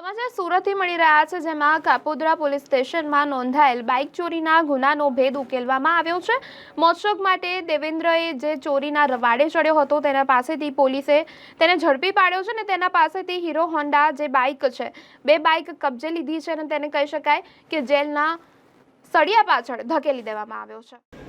સમાચાર સુરતથી મળી રહ્યા છે, જેમાં કાપોદ્રા પોલીસ સ્ટેશનમાં નોંધાયેલ બાઇક ચોરીના ગુનાનો ભેદ ઉકેલવામાં આવ્યો છે. મોત્સક માટે દેવેન્દ્રએ જે ચોરીના રવાડે ચડ્યો હતો, તેના પાસેથી પોલીસે તેને ઝડપી પાડ્યો છે અને તેના પાસેથી હીરો હોન્ડા જે બાઇક છે, બે બાઇક કબજે લીધી છે અને તેને કહી શકાય કે જેલના સળિયા પાછળ ધકેલી દેવામાં આવ્યો છે.